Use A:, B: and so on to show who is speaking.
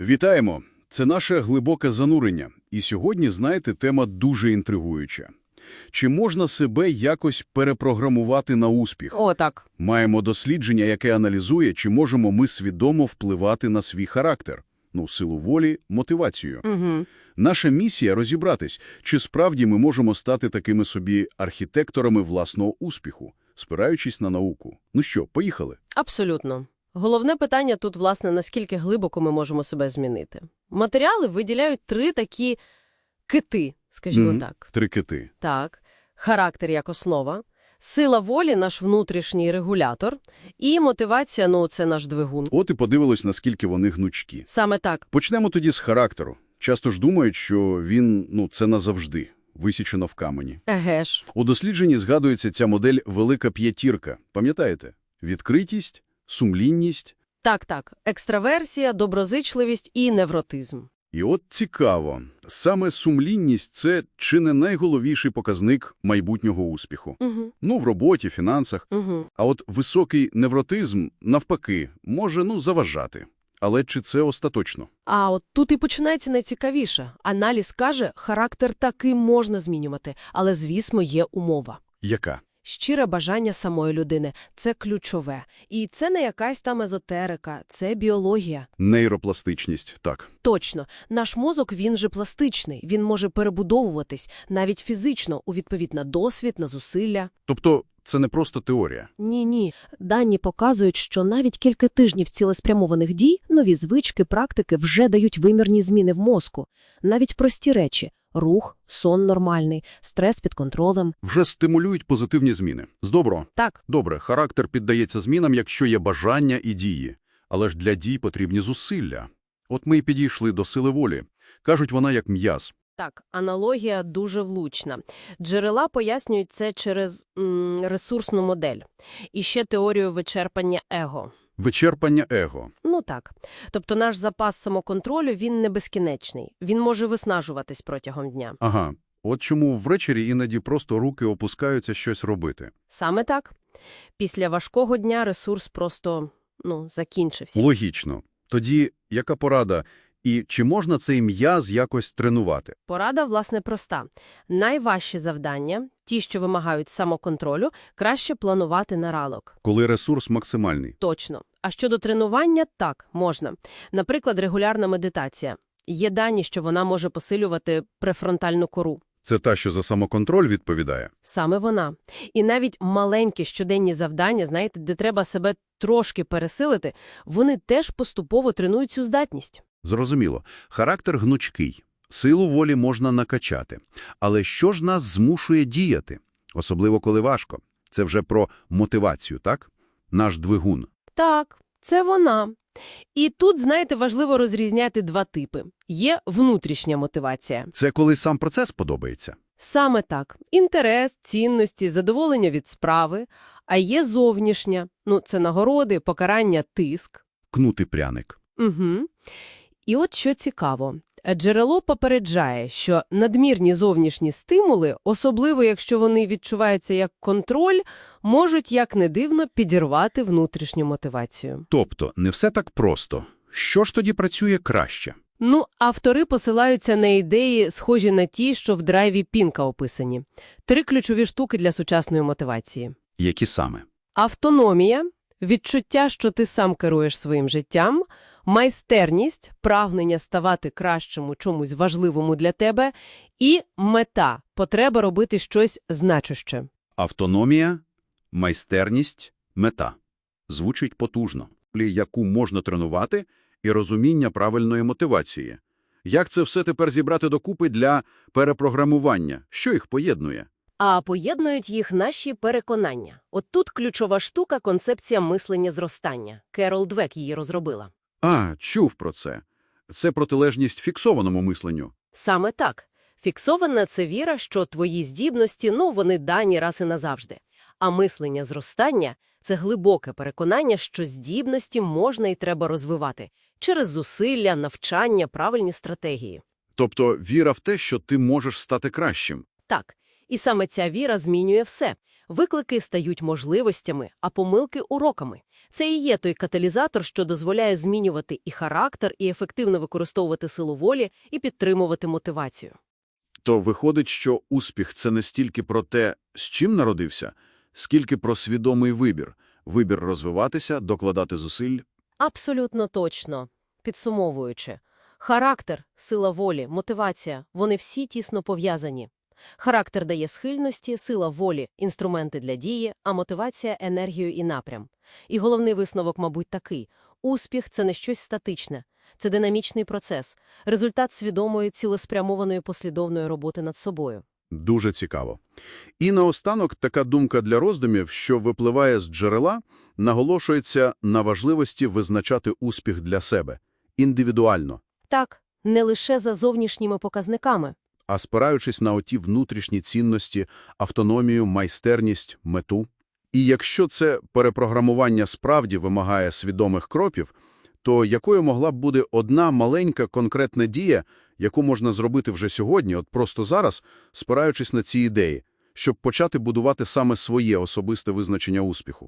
A: Вітаємо! Це наше глибоке занурення. І сьогодні, знаєте, тема дуже інтригуюча. Чи можна себе якось перепрограмувати на успіх?
B: О, так.
A: Маємо дослідження, яке аналізує, чи можемо ми свідомо впливати на свій характер. Ну, силу волі, мотивацію.
B: Угу.
A: Наша місія – розібратись, чи справді ми можемо стати такими собі архітекторами власного успіху, спираючись на науку. Ну що, поїхали?
B: Абсолютно. Головне питання тут, власне, наскільки глибоко ми можемо себе змінити. Матеріали виділяють три такі кити, скажімо
A: Мгм.
B: так.
A: Три кити.
B: Так, характер як основа, сила волі – наш внутрішній регулятор, і мотивація – ну, це наш двигун.
A: От і подивилось, наскільки вони гнучкі.
B: Саме так.
A: Почнемо тоді з характеру. Часто ж думають, що він, ну, це назавжди, висічено в камені.
B: Еге ж.
A: У дослідженні згадується ця модель «Велика п'ятірка». Пам'ятаєте? Відкритість, сумлінність.
B: Так, так. Екстраверсія, доброзичливість і невротизм.
A: І от цікаво, саме сумлінність – це чи не найголовніший показник майбутнього успіху.
B: Угу.
A: Ну, в роботі, фінансах.
B: Угу.
A: А от високий невротизм, навпаки, може, ну, заважати. Але чи це остаточно?
B: А от тут і починається найцікавіше. Аналіз каже, характер таки можна змінювати, але, звісно, є умова.
A: Яка?
B: Щире бажання самої людини – це ключове. І це не якась там езотерика, це біологія.
A: Нейропластичність, так.
B: Точно, наш мозок, він же пластичний, він може перебудовуватись навіть фізично у відповідь на досвід, на зусилля.
A: Тобто це не просто теорія.
B: Ні-ні. Дані показують, що навіть кілька тижнів цілеспрямованих дій, нові звички, практики вже дають вимірні зміни в мозку. Навіть прості речі – рух, сон нормальний, стрес під контролем.
A: Вже стимулюють позитивні зміни. З добро.
B: Так,
A: Добре, характер піддається змінам, якщо є бажання і дії. Але ж для дій потрібні зусилля. От ми й підійшли до сили волі. Кажуть, вона як м'яз.
B: Так, аналогія дуже влучна. Джерела пояснюють це через м, ресурсну модель. І ще теорію вичерпання его.
A: Вичерпання его.
B: Ну так. Тобто наш запас самоконтролю, він не безкінечний. Він може виснажуватись протягом дня.
A: Ага. От чому ввечері іноді просто руки опускаються щось робити.
B: Саме так. Після важкого дня ресурс просто, ну, закінчився.
A: Логічно. Тоді яка порада? І чи можна цей м'яз якось тренувати?
B: Порада, власне, проста. Найважчі завдання, ті, що вимагають самоконтролю, краще планувати на ранок.
A: Коли ресурс максимальний.
B: Точно. А щодо тренування – так, можна. Наприклад, регулярна медитація. Є дані, що вона може посилювати префронтальну кору.
A: Це та, що за самоконтроль відповідає.
B: Саме вона. І навіть маленькі щоденні завдання, знаєте, де треба себе трошки пересилити, вони теж поступово тренують цю здатність.
A: Зрозуміло. Характер гнучкий. Силу волі можна накачати. Але що ж нас змушує діяти? Особливо, коли важко. Це вже про мотивацію, так? Наш двигун.
B: Так, це вона. І тут, знаєте, важливо розрізняти два типи. Є внутрішня мотивація.
A: Це коли сам процес подобається.
B: Саме так. Інтерес, цінності, задоволення від справи. А є зовнішня. Ну, це нагороди, покарання, тиск.
A: Кнути пряник.
B: Угу. І от що цікаво. Джерело попереджає, що надмірні зовнішні стимули, особливо якщо вони відчуваються як контроль, можуть, як не дивно, підірвати внутрішню мотивацію.
A: Тобто, не все так просто. Що ж тоді працює краще?
B: Ну, автори посилаються на ідеї, схожі на ті, що в драйві Пінка описані. Три ключові штуки для сучасної мотивації.
A: Які саме?
B: Автономія, відчуття, що ти сам керуєш своїм життям, майстерність, прагнення ставати кращим у чомусь важливому для тебе, і мета, потреба робити щось значуще.
A: Автономія, майстерність, мета. Звучить потужно. Яку можна тренувати, і розуміння правильної мотивації. Як це все тепер зібрати докупи для перепрограмування? Що їх поєднує?
B: А поєднують їх наші переконання. От тут ключова штука – концепція мислення зростання. Керол Двек її розробила.
A: А, чув про це. Це протилежність фіксованому мисленню.
B: Саме так. Фіксована – це віра, що твої здібності, ну, вони дані раз і назавжди. А мислення зростання – це глибоке переконання, що здібності можна і треба розвивати через зусилля, навчання, правильні стратегії.
A: Тобто віра в те, що ти можеш стати кращим.
B: Так, і саме ця віра змінює все. Виклики стають можливостями, а помилки – уроками. Це і є той каталізатор, що дозволяє змінювати і характер, і ефективно використовувати силу волі, і підтримувати мотивацію.
A: То виходить, що успіх – це не стільки про те, з чим народився, скільки про свідомий вибір. Вибір розвиватися, докладати зусиль.
B: Абсолютно точно. Підсумовуючи, характер, сила волі, мотивація – вони всі тісно пов'язані. Характер дає схильності, сила волі – інструменти для дії, а мотивація – енергію і напрям. І головний висновок, мабуть, такий. Успіх – це не щось статичне. Це динамічний процес, результат свідомої, цілеспрямованої послідовної роботи над собою.
A: Дуже цікаво. І наостанок така думка для роздумів, що випливає з джерела, наголошується на важливості визначати успіх для себе – індивідуально,
B: Так, не лише за зовнішніми показниками.
A: А спираючись на оті внутрішні цінності, автономію, майстерність, мету. І якщо це перепрограмування справді вимагає свідомих кроків, то якою могла б бути одна маленька конкретна дія, яку можна зробити вже сьогодні, от просто зараз, спираючись на ці ідеї, щоб почати будувати саме своє особисте визначення успіху?